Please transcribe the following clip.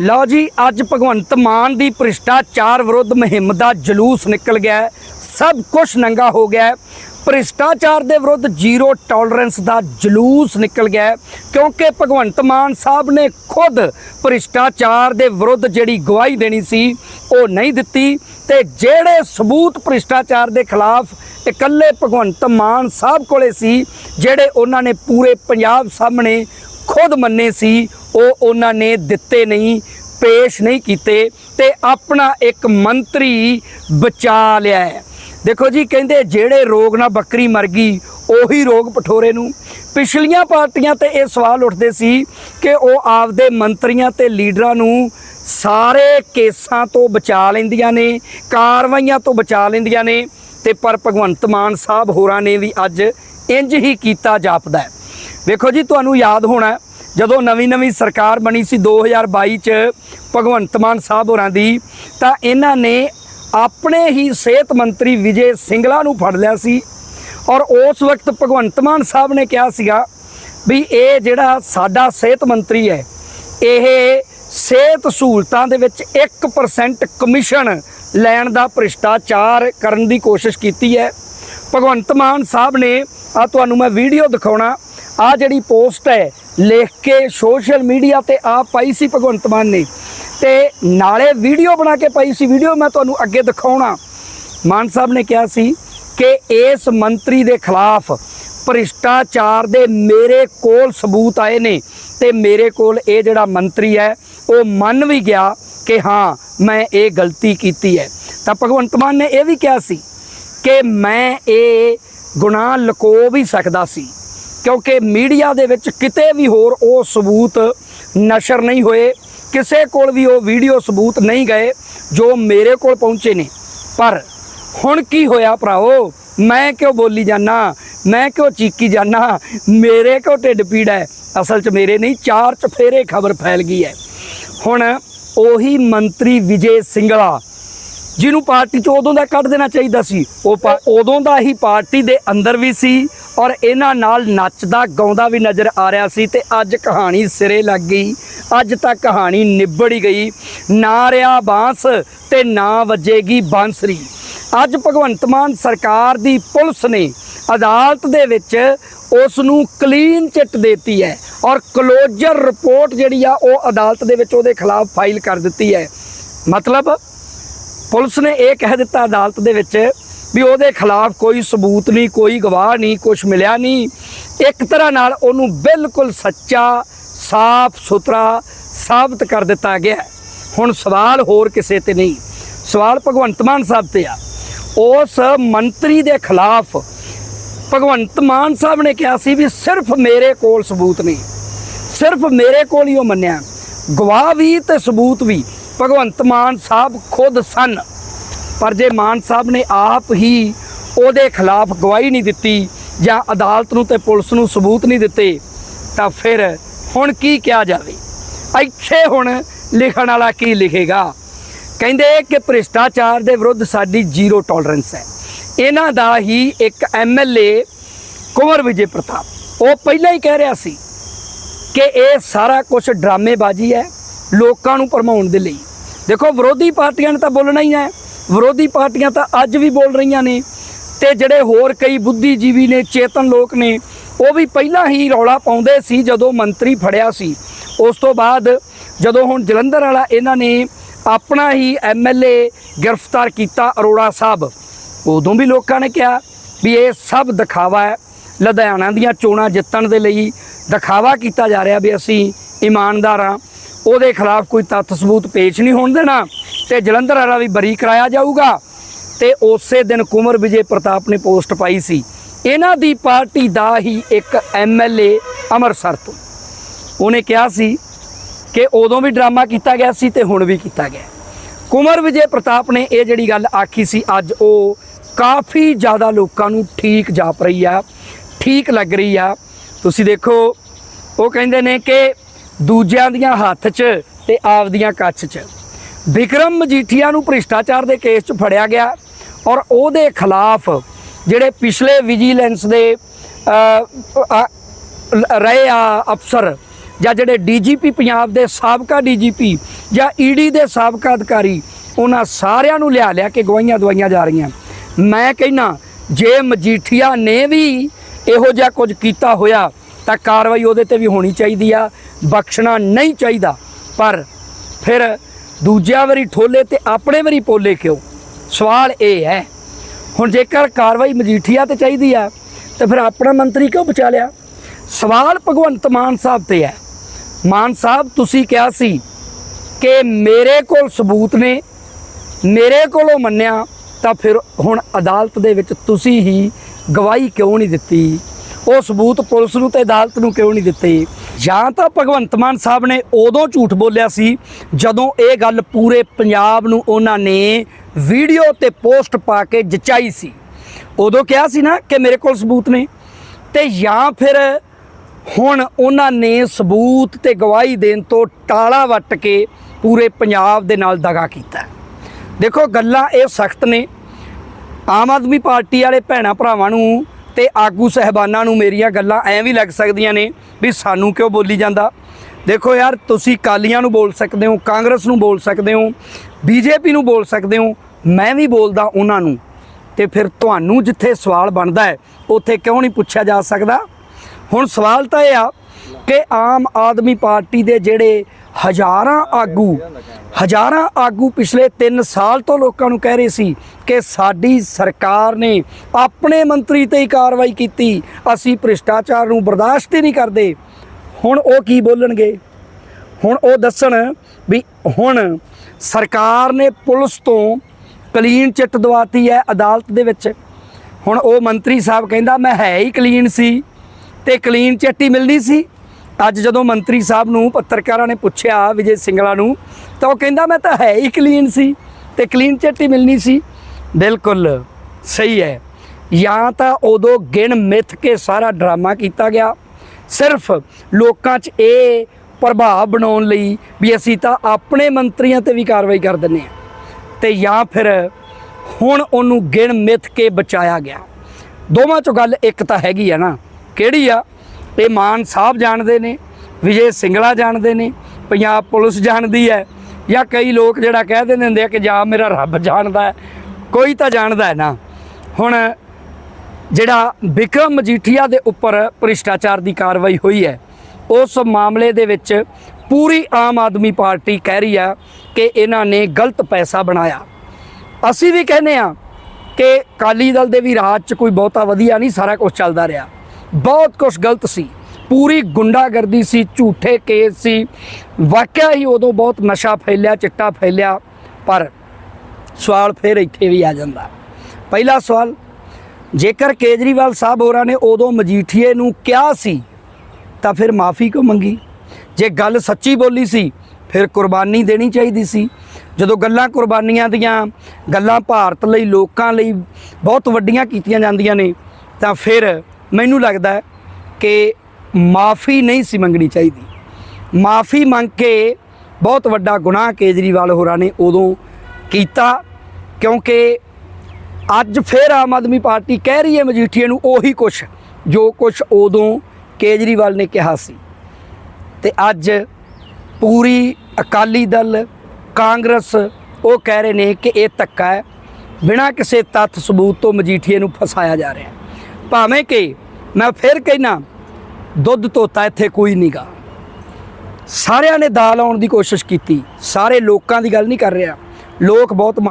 ਲਓ ਜੀ, ਅੱਜ ਭਗਵੰਤ ਮਾਨ ਦੀ ਭ੍ਰਿਸ਼ਟਾਚਾਰ ਵਿਰੁੱਧ ਮੁਹਿੰਮ ਦਾ ਜਲੂਸ ਨਿਕਲ ਗਿਆ ਸਭ ਕੁਝ ਨੰਗਾ ਹੋ ਗਿਆ ਭ੍ਰਿਸ਼ਟਾਚਾਰ ਦੇ ਵਿਰੁੱਧ ਜ਼ੀਰੋ ਟੋਲਰੈਂਸ ਦਾ ਜਲੂਸ ਨਿਕਲ ਗਿਆ ਕਿਉਂਕਿ ਭਗਵੰਤ ਮਾਨ ਸਾਹਿਬ ਨੇ ਖੁਦ ਭ੍ਰਿਸ਼ਟਾਚਾਰ ਦੇ ਵਿਰੁੱਧ ਜਿਹੜੀ ਗਵਾਹੀ ਦੇਣੀ ਸੀ, ਉਹ ਨਹੀਂ ਦਿੱਤੀ। ਤੇ ਜਿਹੜੇ ਸਬੂਤ ਭ੍ਰਿਸ਼ਟਾਚਾਰ ਦੇ ਖਿਲਾਫ ਇਕੱਲੇ ਭਗਵੰਤ ਮਾਨ ਸਾਹਿਬ ਕੋਲੇ ਸੀ, ਜਿਹੜੇ ਉਹਨਾਂ ਨੇ ਪੂਰੇ ਪੰਜਾਬ ਸਾਹਮਣੇ ਖੁਦ ਮੰਨੇ ਸੀ ਉਹ ਉਹਨਾਂ ਨੇ ਦਿੱਤੇ ਨਹੀਂ, ਪੇਸ਼ ਨਹੀਂ ਕੀਤੇ ਤੇ ਆਪਣਾ ਇੱਕ ਮੰਤਰੀ ਬਚਾ ਲਿਆ ਹੈ। ਦੇਖੋ ਜੀ, ਕਹਿੰਦੇ ਜਿਹੜੇ ਰੋਗ ਨਾਲ ਬੱਕਰੀ ਮਰ ਗਈ, ਉਹੀ ਰੋਗ ਪਠੋਰੇ ਨੂੰ। ਪਿਛਲੀਆਂ ਪਾਰਟੀਆਂ ਤੇ ਇਹ ਸਵਾਲ ਉੱਠਦੇ ਸੀ ਕਿ ਉਹ ਆਪਦੇ ਮੰਤਰੀਆਂ ਤੇ ਲੀਡਰਾਂ ਨੂੰ ਸਾਰੇ ਕੇਸਾਂ ਤੋਂ ਬਚਾ ਲੈਂਦੀਆਂ ਨੇ, ਕਾਰਵਾਈਆਂ ਤੋਂ ਬਚਾ ਲੈਂਦੀਆਂ ਨੇ ਤੇ ਪਰ ਭਗਵੰਤ ਮਾਨ ਸਾਹਿਬ ਹੋਰਾਂ ਨੇ ਵੀ ਅੱਜ ਇੰਜ ਹੀ ਕੀਤਾ ਜਾਪਦਾ ਹੈ। ਵੇਖੋ ਜੀ, ਤੁਹਾਨੂੰ ਯਾਦ ਹੋਣਾ ਜਦੋਂ ਨਵੀਂ ਨਵੀਂ ਸਰਕਾਰ ਬਣੀ ਸੀ 2022 ਚ ਭਗਵੰਤ ਮਾਨ ਸਾਹਿਬ ਹੋਰਾਂ ਦੀ, ਤਾਂ ਇਹਨਾਂ ਨੇ ਆਪਣੇ ਹੀ ਸਿਹਤ ਮੰਤਰੀ ਵਿਜੇ ਸਿੰਗਲਾ ਨੂੰ ਫੜ ਲਿਆ ਸੀ। ਔਰ ਉਸ ਵਕਤ ਭਗਵੰਤ ਮਾਨ ਸਾਹਿਬ ਨੇ ਕਿਹਾ ਸੀਗਾ ਵੀ ਇਹ ਜਿਹੜਾ ਸਾਡਾ ਸਿਹਤ ਮੰਤਰੀ ਹੈ, ਇਹ ਸਿਹਤ ਸਹੂਲਤਾਂ ਦੇ ਵਿੱਚ 1% ਕਮਿਸ਼ਨ ਲੈਣ ਦਾ ਭ੍ਰਿਸ਼ਟਾਚਾਰ ਕਰਨ ਦੀ ਕੋਸ਼ਿਸ਼ ਕੀਤੀ ਹੈ। ਭਗਵੰਤ ਮਾਨ ਸਾਹਿਬ ਨੇ ਆ ਤੁਹਾਨੂੰ ਮੈਂ ਵੀਡੀਓ ਦਿਖਾਉਣਾ ਆ ਜਿਹੜੀ ਪੋਸਟ ਹੈ ਲਿਖ ਕੇ ਸੋਸ਼ਲ ਮੀਡੀਆ ਤੇ ਆਪ ਪਾਈ ਸੀ ਭਗਵੰਤ ਮਾਨ ਨੇ। ਤੇ ਨਾਲੇ ਵੀਡੀਓ ਬਣਾ ਕੇ ਪਾਈ ਸੀ। ਵੀਡੀਓ ਮੈਂ ਤੁਹਾਨੂੰ ਅੱਗੇ ਦਿਖਾਉਣਾ। ਮਾਨ ਸਾਹਿਬ ਨੇ ਕਿਹਾ ਸੀ ਕਿ ਇਸ ਮੰਤਰੀ ਦੇ ਖਿਲਾਫ ਭ੍ਰਿਸ਼ਟਾਚਾਰ ਦੇ ਮੇਰੇ ਕੋਲ ਸਬੂਤ ਆਏ ਨੇ ਤੇ ਮੇਰੇ ਕੋਲ ਇਹ ਜਿਹੜਾ ਮੰਤਰੀ ਹੈ, ਉਹ ਮੰਨ ਵੀ ਗਿਆ ਕਿ ਹਾਂ, ਮੈਂ ਇਹ ਗਲਤੀ ਕੀਤੀ ਹੈ। ਤਾਂ ਭਗਵੰਤ ਮਾਨ ਨੇ ਇਹ ਵੀ ਕਿਹਾ ਸੀ ਕਿ ਮੈਂ ਇਹ ਗੁਨਾਹ ਲੁਕੋ ਵੀ ਸਕਦਾ ਸੀ। ਕਿਉਂਕਿ ਮੀਡੀਆ ਦੇ ਵਿੱਚ ਕਿਤੇ ਵੀ ਹੋਰ ਉਹ ਸਬੂਤ ਨਸ਼ਰ ਨਹੀਂ ਹੋਏ, ਕਿਸੇ ਕੋਲ ਵੀ ਉਹ ਵੀਡੀਓ ਸਬੂਤ ਨਹੀਂ ਗਏ ਜੋ ਮੇਰੇ ਕੋਲ ਪਹੁੰਚੇ ਨੇ। ਪਰ ਹੁਣ ਕੀ ਹੋਇਆ ਭਰਾਓ ਮੈਂ ਕਿਉਂ ਬੋਲੀ ਜਾਨਾ ਮੈਂ ਕਿਉਂ ਚੀਕੀ ਜਾਨਾ ਮੇਰੇ ਕਿਉਂ ਢਿੱਡ ਪੀੜ ਹੈ? ਅਸਲ 'ਚ ਮੇਰੇ ਨਹੀਂ, ਚਾਰ ਚਫੇਰੇ ਖਬਰ ਫੈਲ ਗਈ ਹੈ। ਹੁਣ ਉਹੀ ਮੰਤਰੀ ਵਿਜੇ ਸਿੰਗਲਾ, ਜਿਹਨੂੰ ਪਾਰਟੀ ਚੋਂ ਉਦੋਂ ਦਾ ਕੱਢ ਦੇਣਾ ਚਾਹੀਦਾ ਸੀ, ਉਹ ਪਾ- ਉਦੋਂ ਦਾ ਹੀ ਪਾਰਟੀ ਦੇ ਅੰਦਰ ਵੀ ਸੀ ਔਰ ਇਹਨਾਂ ਨਾਲ ਨੱਚਦਾ, ਗਾਉਂਦਾ ਵੀ ਨਜ਼ਰ ਆ ਰਿਹਾ ਸੀ ਤੇ ਅੱਜ ਕਹਾਣੀ ਸਿਰੇ ਲੱਗ ਗਈ। ਅੱਜ ਤੱਕ ਕਹਾਣੀ ਨਿਬੜ ਹੀ ਗਈ। ਨਾ ਰਿਆ ਬਾਂਸ ਤੇ ਨਾ ਵੱਜੇਗੀ ਬਾਂਸਰੀ। ਅੱਜ ਭਗਵੰਤ ਮਾਨ ਸਰਕਾਰ ਦੀ ਪੁਲਿਸ ਨੇ ਅਦਾਲਤ ਦੇ ਵਿੱਚ ਉਸ ਨੂੰ ਕਲੀਨ ਚਿੱਟ ਦਿੱਤੀ ਹੈ ਔਰ ਕਲੋਜ਼ਰ ਰਿਪੋਰਟ ਜਿਹੜੀ ਆ ਉਹ ਅਦਾਲਤ ਦੇ ਵਿੱਚ ਉਹਦੇ ਖਿਲਾਫ ਫਾਈਲ ਕਰ ਦਿੱਤੀ ਹੈ। ਮਤਲਬ ਪੁਲਿਸ ਨੇ ਇਹ ਕਹਿ ਦਿੱਤਾ ਅਦਾਲਤ ਦੇ ਵਿੱਚ ਵੀ ਉਹਦੇ ਖਿਲਾਫ ਕੋਈ ਸਬੂਤ ਨਹੀਂ, ਕੋਈ ਗਵਾਹ ਨਹੀਂ ਕੁਝ ਮਿਲਿਆ ਨਹੀਂ। ਇੱਕ ਤਰ੍ਹਾਂ ਨਾਲ ਉਹਨੂੰ ਬਿਲਕੁਲ ਸੱਚਾ, ਸਾਫ਼ ਸੁਥਰਾ ਸਾਬਤ ਕਰ ਦਿੱਤਾ ਗਿਆ ਹੁਣ ਸਵਾਲ ਹੋਰ ਕਿਸੇ ਤੇ ਨਹੀਂ। ਸਵਾਲ ਭਗਵੰਤ ਮਾਨ ਸਾਹਿਬ ਤੇ ਆ। ਉਸ ਮੰਤਰੀ ਦੇ ਖਿਲਾਫ ਭਗਵੰਤ ਮਾਨ ਸਾਹਿਬ ਨੇ ਕਿਹਾ ਸੀ ਵੀ ਸਿਰਫ ਮੇਰੇ ਕੋਲ ਸਬੂਤ ਨਹੀਂ। ਸਿਰਫ ਮੇਰੇ ਕੋਲ ਹੀ ਉਹ ਮੰਨਿਆ। ਗਵਾਹ ਵੀ ਤੇ ਸਬੂਤ ਵੀ ਭਗਵੰਤ ਮਾਨ ਸਾਹਿਬ ਖੁਦ ਸਨ। ਪਰ ਜੇ ਮਾਨ ਸਾਹਿਬ ਨੇ ਆਪ ਹੀ ਉਹਦੇ ਖਿਲਾਫ ਗਵਾਹੀ ਨਹੀਂ ਦਿੱਤੀ ਜਾਂ ਅਦਾਲਤ ਨੂੰ ਤੇ ਪੁਲਿਸ ਨੂੰ ਸਬੂਤ ਨਹੀਂ ਦਿੱਤੇ, ਤਾਂ ਫਿਰ ਹੁਣ ਕੀ ਕਿਹਾ ਜਾਵੇ? ਇੱਥੇ ਹੁਣ ਲਿਖਣ ਵਾਲਾ ਕੀ ਲਿਖੇਗਾ? ਕਹਿੰਦੇ ਕਿ ਭ੍ਰਿਸ਼ਟਾਚਾਰ ਦੇ ਵਿਰੁੱਧ ਸਾਡੀ ਜ਼ੀਰੋ ਟੋਲਰੈਂਸ ਹੈ। ਇਹਨਾਂ ਦਾ ਹੀ ਇੱਕ ਐਮਐਲਏ ਕੁੰਵਰ ਵਿਜੇ ਪ੍ਰਤਾਪ, ਉਹ ਪਹਿਲਾਂ ਹੀ ਕਹਿ ਰਿਹਾ ਸੀ ਕਿ ਇਹ ਸਾਰਾ ਕੁਝ ਡਰਾਮੇਬਾਜ਼ੀ ਹੈ ਲੋਕਾਂ ਨੂੰ ਭਰਮਾਉਣ ਦੇ ਲਈ। ਦੇਖੋ ਵਿਰੋਧੀ ਪਾਰਟੀਆਂ ਨੇ ਤਾਂ ਬੋਲਣਾ ਹੀ ਹੈ। ਵਿਰੋਧੀ ਪਾਰਟੀਆਂ ਤਾਂ ਅੱਜ ਵੀ ਬੋਲ ਰਹੀਆਂ ਨੇ ਤੇ ਜਿਹੜੇ ਹੋਰ ਕਈ ਬੁੱਧੀਜੀਵੀ ਨੇ, ਚੇਤਨ ਲੋਕ ਨੇ, ਉਹ ਵੀ ਪਹਿਲਾਂ ਹੀ ਰੌਲਾ ਪਾਉਂਦੇ ਸੀ ਜਦੋਂ ਮੰਤਰੀ ਫੜਿਆ ਸੀ। ਉਸ ਤੋਂ ਬਾਅਦ ਜਦੋਂ ਹੁਣ ਜਲੰਧਰ ਵਾਲਾ ਇਹਨਾਂ ਨੇ ਆਪਣਾ ਹੀ ਐਮਐਲਏ ਗ੍ਰਿਫਤਾਰ ਕੀਤਾ ਅਰੋੜਾ ਸਾਹਿਬ, ਉਦੋਂ ਵੀ ਲੋਕਾਂ ਨੇ ਕਿਹਾ ਵੀ ਇਹ ਸਭ ਦਿਖਾਵਾ ਹੈ। ਲੁਧਿਆਣਾ ਦੀਆਂ ਚੋਣਾਂ ਜਿੱਤਣ ਦੇ ਲਈ ਦਿਖਾਵਾ ਕੀਤਾ ਜਾ ਰਿਹਾ ਵੀ ਅਸੀਂ ਇਮਾਨਦਾਰ ਹਾਂ। ਉਹਦੇ ਖਿਲਾਫ ਕੋਈ ਤੱਥ ਸਬੂਤ ਪੇਸ਼ ਨਹੀਂ ਹੋਣ ਦੇਣਾ। ਤੇ ਜਲੰਧਰ ਵਾਲਾ ਵੀ ਬਰੀ ਕਰਾਇਆ ਜਾਊਗਾ। ਤੇ ਉਸੇ ਦਿਨ ਕੁਮਰ ਵਿਜੇ ਪ੍ਰਤਾਪ ਨੇ ਪੋਸਟ ਪਾਈ ਸੀ। ਇਹਨਾਂ ਦੀ ਪਾਰਟੀ ਦਾ ਹੀ ਇੱਕ ਐਮਐਲਏ ਅੰਮ੍ਰਿਤਸਰ ਤੋਂ। ਉਹਨੇ ਕਿਹਾ ਸੀ ਕਿ ਉਦੋਂ ਵੀ ਡਰਾਮਾ ਕੀਤਾ ਗਿਆ ਸੀ ਤੇ ਹੁਣ ਵੀ ਕੀਤਾ ਗਿਆ। ਕੁਮਰ ਵਿਜੇ ਪ੍ਰਤਾਪ ਨੇ ਇਹ ਜਿਹੜੀ ਗੱਲ ਆਖੀ ਸੀ, ਅੱਜ ਉਹ ਕਾਫੀ ਜ਼ਿਆਦਾ ਲੋਕਾਂ ਨੂੰ ਠੀਕ ਜਾਪ ਰਹੀ ਆ, ਠੀਕ ਲੱਗ ਰਹੀ ਆ। ਤੁਸੀਂ ਦੇਖੋ, ਉਹ ਕਹਿੰਦੇ ਨੇ ਕਿ ਦੂਜਿਆਂ ਦੀਆਂ ਹੱਥ 'ਚ ਤੇ ਆਪਦੀਆਂ ਕੱਛ 'ਚ। ਵਿਕਰਮ ਮਜੀਠੀਆ ਨੂੰ ਭ੍ਰਿਸ਼ਟਾਚਾਰ ਦੇ ਕੇਸ 'ਚ ਫੜਿਆ ਗਿਆ ਔਰ ਉਹਦੇ ਖਿਲਾਫ ਜਿਹੜੇ ਪਿਛਲੇ ਵਿਜੀਲੈਂਸ ਦੇ ਰਹੇ ਆ ਅਫਸਰ ਜਾਂ ਜਿਹੜੇ ਡੀਜੀਪੀ ਪੰਜਾਬ ਦੇ ਸਾਬਕਾ ਡੀਜੀਪੀ ਜਾਂ ਈਡੀ ਦੇ ਸਾਬਕਾ ਅਧਿਕਾਰੀ, ਉਹਨਾਂ ਸਾਰਿਆਂ ਨੂੰ ਲਿਆ ਲਿਆ ਕੇ ਗਵਾਹੀਆਂ ਦਵਾਈਆਂ ਜਾ ਰਹੀਆਂ। ਮੈਂ ਕਹਿੰਨਾ ਜੇ ਮਜੀਠੀਆ ਨੇ ਵੀ ਇਹੋ ਜਿਹਾ ਕੁਝ ਕੀਤਾ ਹੋਇਆ, ਤਾਂ ਕਾਰਵਾਈ ਉਹਦੇ ਤੇ ਵੀ ਹੋਣੀ ਚਾਹੀਦੀ ਆ, ਬਖਸ਼ਣਾ ਨਹੀਂ ਚਾਹੀਦਾ। ਪਰ ਫਿਰ ਦੂਜਿਆਂ ਵਾਰੀ ਠੋਲੇ ਤੇ ਆਪਣੇ ਵਾਰੀ ਪੋਲੇ ਕਿਉਂ? ਸਵਾਲ ਇਹ ਹੈ। ਹੁਣ ਜੇਕਰ ਕਾਰਵਾਈ ਮਜੀਠੀਆ ਤੇ ਚਾਹੀਦੀ ਆ, ਤਾਂ ਫਿਰ ਆਪਣਾ ਮੰਤਰੀ ਕਿਉਂ ਬਚਾ ਲਿਆ? ਸਵਾਲ ਭਗਵੰਤ ਮਾਨ ਸਾਹਿਬ ਤੇ ਹੈ। ਮਾਨ ਸਾਹਿਬ, ਤੁਸੀਂ ਕਿਹਾ ਸੀ ਕਿ ਮੇਰੇ ਕੋਲ ਸਬੂਤ ਨੇ, ਮੇਰੇ ਕੋਲੋਂ ਮੰਨਿਆ, ਤਾਂ ਫਿਰ ਹੁਣ ਅਦਾਲਤ ਦੇ ਵਿੱਚ ਤੁਸੀਂ ਹੀ ਗਵਾਹੀ ਕਿਉਂ ਨਹੀਂ ਦਿੱਤੀ? ਉਹ ਸਬੂਤ ਪੁਲਿਸ ਨੂੰ ਤੇ ਅਦਾਲਤ ਨੂੰ ਕਿਉਂ ਨਹੀਂ ਦਿੱਤੇ? ਜਾਂ ਤਾਂ ਭਗਵੰਤ ਮਾਨ ਸਾਹਿਬ ਨੇ ਉਦੋਂ ਝੂਠ ਬੋਲਿਆ ਸੀ ਜਦੋਂ ਇਹ ਗੱਲ ਪੂਰੇ ਪੰਜਾਬ ਨੂੰ ਉਹਨਾਂ ਨੇ ਵੀਡੀਓ ਤੇ ਪੋਸਟ ਪਾ ਕੇ ਜਚਾਈ ਸੀ। ਉਦੋਂ ਕਿਹਾ ਸੀ ਨਾ ਕਿ ਮੇਰੇ ਕੋਲ ਸਬੂਤ ਨੇ ਤੇ ਜਾਂ ਫਿਰ ਹੁਣ ਉਹਨਾਂ ਨੇ ਸਬੂਤ ਤੇ ਗਵਾਹੀ ਦੇਣ ਤੋਂ ਟਾਲਾ ਵੱਟ ਕੇ ਪੂਰੇ ਪੰਜਾਬ ਦੇ ਨਾਲ ਦਗਾ ਕੀਤਾ। ਦੇਖੋ ਗੱਲਾਂ ਇਹ ਸਖਤ ਨੇ। ਆਮ ਆਦਮੀ ਪਾਰਟੀ ਵਾਲੇ ਭੈਣਾ ਭਰਾਵਾਂ ਨੂੰ ਤੇ ਆਗੂ ਸਹਿਬਾਨਾਂ ਨੂੰ ਮੇਰੀਆਂ ਗੱਲਾਂ ਐਂ ਵੀ ਲੱਗ ਸਕਦੀਆਂ ਨੇ ਵੀ ਸਾਨੂੰ ਕਿਉਂ ਬੋਲੀ ਜਾਂਦਾ। ਦੇਖੋ ਯਾਰ, ਤੁਸੀਂ ਕਾਲੀਆਂ ਨੂੰ ਬੋਲ ਸਕਦੇ ਹੋ, ਕਾਂਗਰਸ ਨੂੰ ਬੋਲ ਸਕਦੇ ਹੋ, ਬੀਜੇਪੀ ਨੂੰ ਬੋਲ ਸਕਦੇ ਹੋ, ਮੈਂ ਵੀ ਬੋਲਦਾ ਉਹਨਾਂ ਨੂੰ। ਤੇ ਫਿਰ ਤੁਹਾਨੂੰ ਜਿੱਥੇ ਸਵਾਲ ਬਣਦਾ ਹੈ, ਉੱਥੇ ਕਿਉਂ ਨਹੀਂ ਪੁੱਛਿਆ ਜਾ ਸਕਦਾ? ਹੁਣ ਸਵਾਲ ਤਾਂ ਇਹ ਆ ਕਿ ਆਮ ਆਦਮੀ ਪਾਰਟੀ ਦੇ ਜਿਹੜੇ ਹਜ਼ਾਰਾਂ ਆਗੂ ਹਜ਼ਾਰਾਂ ਆਗੂ ਪਿਛਲੇ 3 ਸਾਲ ਤੋਂ ਲੋਕਾਂ ਨੂੰ ਕਹਿ ਰਹੇ ਸੀ ਕਿ ਸਾਡੀ ਸਰਕਾਰ ਨੇ ਆਪਣੇ ਮੰਤਰੀ ਤੇ ਹੀ ਕਾਰਵਾਈ ਕੀਤੀ। ਅਸੀਂ ਭ੍ਰਿਸ਼ਟਾਚਾਰ ਨੂੰ ਬਰਦਾਸ਼ਤ ਹੀ ਨਹੀਂ ਕਰਦੇ। ਹੁਣ ਉਹ ਕੀ ਬੋਲਣਗੇ? ਹੁਣ ਉਹ ਦੱਸਣ ਵੀ ਹੁਣ ਸਰਕਾਰ ਨੇ ਪੁਲਿਸ ਤੋਂ ਕਲੀਨ ਚਿੱਟ ਦਵਾਤੀ ਹੈ ਅਦਾਲਤ ਦੇ ਵਿੱਚ। ਹੁਣ ਉਹ ਮੰਤਰੀ ਸਾਹਿਬ ਕਹਿੰਦਾ, ਮੈਂ ਹੈ ਹੀ ਕਲੀਨ ਸੀ ਤੇ ਕਲੀਨ ਚਿੱਟ ਹੀ ਮਿਲਣੀ ਸੀ। ਅੱਜ ਜਦੋਂ ਮੰਤਰੀ ਸਾਹਿਬ ਨੂੰ ਪੱਤਰਕਾਰਾਂ ਨੇ ਪੁੱਛਿਆ ਵਿਜੇ ਸਿੰਗਲਾ ਨੂੰ, ਤਾਂ ਉਹ ਕਹਿੰਦਾ ਮੈਂ ਤਾਂ ਹੈ ਹੀ ਕਲੀਨ ਸੀ ਤੇ ਕਲੀਨ ਚਿੱਟ ਹੀ ਮਿਲਣੀ ਸੀ। ਬਿਲਕੁਲ ਸਹੀ ਹੈ। ਜਾਂ ਤਾਂ ਉਦੋਂ ਗਿਣ ਮਿੱਥ ਕੇ ਸਾਰਾ ਡਰਾਮਾ ਕੀਤਾ ਗਿਆ। ਸਿਰਫ ਲੋਕਾਂ 'ਚ ਇਹ ਪ੍ਰਭਾਵ ਬਣਾਉਣ ਲਈ ਵੀ ਅਸੀਂ ਤਾਂ ਆਪਣੇ ਮੰਤਰੀਆਂ ਤੇ ਵੀ ਕਾਰਵਾਈ ਕਰ ਦਿੰਨੇ ਆ ਤੇ ਜਾਂ ਫਿਰ ਹੁਣ ਉਹਨੂੰ ਗਿਣ ਮਿੱਥ ਕੇ ਬਚਾਇਆ ਗਿਆ। ਦੋਵਾਂ ਚੋਂ ਗੱਲ ਇੱਕ ਤਾਂ ਹੈਗੀ ਆ ਨਾ, ਕਿਹੜੀ ਆ? ਇਹ ਮਾਨ ਸਾਹਿਬ ਜਾਣਦੇ ਨੇ, ਵਿਜੇ ਸਿੰਗਲਾ ਜਾਣਦੇ ਨੇ, ਪੰਜਾਬ ਪੁਲਿਸ ਜਾਣਦੀ ਹੈ, ਜਾਂ ਕਈ ਲੋਕ ਜਿਹੜਾ ਕਹਿ ਦਿੰਦੇ ਹੁੰਦੇ ਆ ਕਿ ਜਾਂ ਮੇਰਾ ਰੱਬ ਜਾਣਦਾ ਹੈ, ਕੋਈ ਤਾਂ ਜਾਣਦਾ ਹੈ ਨਾ। ਹੁਣ ਜਿਹੜਾ ਵਿਕਰਮ ਮਜੀਠੀਆ ਦੇ ਉੱਪਰ ਭ੍ਰਿਸ਼ਟਾਚਾਰ ਦੀ ਕਾਰਵਾਈ ਹੋਈ ਹੈ, ਉਸ ਮਾਮਲੇ ਦੇ ਵਿੱਚ ਪੂਰੀ ਆਮ ਆਦਮੀ ਪਾਰਟੀ ਕਹਿ ਰਹੀ ਆ ਕਿ ਇਹਨਾਂ ਨੇ ਗਲਤ ਪੈਸਾ ਬਣਾਇਆ। ਅਸੀਂ ਵੀ ਕਹਿੰਦੇ ਆ ਕਿ ਕਾਲੀ ਦਲ ਦੇ ਵੀ ਰਾਜ 'ਚ ਕੋਈ ਬਹੁਤਾ ਵਧੀਆ ਨਹੀਂ, ਸਾਰਾ ਕੁਝ ਚੱਲਦਾ ਰਿਹਾ। ਬਹੁਤ ਕੁਝ ਗਲਤ ਸੀ। ਪੂਰੀ ਗੁੰਡਾਗਰਦੀ ਸੀ, ਝੂਠੇ ਕੇਸ ਸੀ। ਵਾਕਿਆ ਹੀ ਉਦੋਂ ਬਹੁਤ ਨਸ਼ਾ ਫੈਲਿਆ, ਚਿੱਟਾ ਫੈਲਿਆ, ਪਰ ਸਵਾਲ ਫਿਰ ਇੱਥੇ ਵੀ ਆ ਜਾਂਦਾ। ਪਹਿਲਾ ਸਵਾਲ, ਜੇਕਰ ਕੇਜਰੀਵਾਲ ਸਾਹਿਬ ਹੋਰਾਂ ਨੇ ਉਦੋਂ ਮਜੀਠੀਏ ਨੂੰ ਕਿਹਾ ਸੀ, ਤਾਂ ਫਿਰ ਮਾਫੀ ਕਿਉਂ ਮੰਗੀ? ਜੇ ਗੱਲ ਸੱਚੀ ਬੋਲੀ ਸੀ, ਫਿਰ ਕੁਰਬਾਨੀ ਦੇਣੀ ਚਾਹੀਦੀ ਸੀ। ਜਦੋਂ ਗੱਲਾਂ ਕੁਰਬਾਨੀਆਂ ਦੀਆਂ, ਗੱਲਾਂ ਭਾਰਤ ਲਈ, ਲੋਕਾਂ ਲਈ ਬਹੁਤ ਵੱਡੀਆਂ ਕੀਤੀਆਂ ਜਾਂਦੀਆਂ ਨੇ, ਤਾਂ ਫਿਰ ਮੈਨੂੰ ਲੱਗਦਾ ਹੈ ਕਿ ਮਾਫੀ ਨਹੀਂ ਸੀ ਮੰਗਣੀ ਚਾਹੀਦੀ ਮਾਫੀ ਮੰਗ ਕੇ ਬਹੁਤ ਵੱਡਾ ਗੁਨਾਹ ਕੇਜਰੀਵਾਲ ਹੋਰਾਂ ਨੇ ਉਦੋਂ ਕੀਤਾ, ਕਿਉਂਕਿ ਅੱਜ ਫਿਰ ਆਮ ਆਦਮੀ ਪਾਰਟੀ ਕਹਿ ਰਹੀ ਹੈ ਮਜੀਠੀਏ ਨੂੰ ਉਹੀ ਕੁਛ, ਜੋ ਕੁਛ ਉਦੋਂ ਕੇਜਰੀਵਾਲ ਨੇ ਕਿਹਾ ਸੀ ਤੇ ਅੱਜ ਪੂਰੀ ਅਕਾਲੀ ਦਲ, ਕਾਂਗਰਸ ਉਹ ਕਹਿ ਰਹੇ ਨੇ ਕਿ ਇਹ ਧੱਕਾ ਹੈ, ਬਿਨਾਂ ਕਿਸੇ ਤੱਥ ਸਬੂਤ ਤੋਂ ਮਜੀਠੀਏ ਨੂੰ ਫਸਾਇਆ ਜਾ ਰਿਹਾ ਹੈ। ਭਾਵੇਂ ਕਿ ਮੈਂ ਫਿਰ ਕਹਿਣਾ ਦੁੱਧ ਧੋਤਾ ਇੱਥੇ ਕੋਈ ਨਹੀਂਗਾ ਸਾਰਿਆਂ ਨੇ ਦਾਲ ਆਉਣ ਦੀ ਕੋਸ਼ਿਸ਼ ਕੀਤੀ, ਸਾਰੇ ਲੋਕਾਂ ਦੀ ਗੱਲ ਨਹੀਂ ਕਰ ਰਿਹਾ। ਲੋਕ ਬਹੁਤ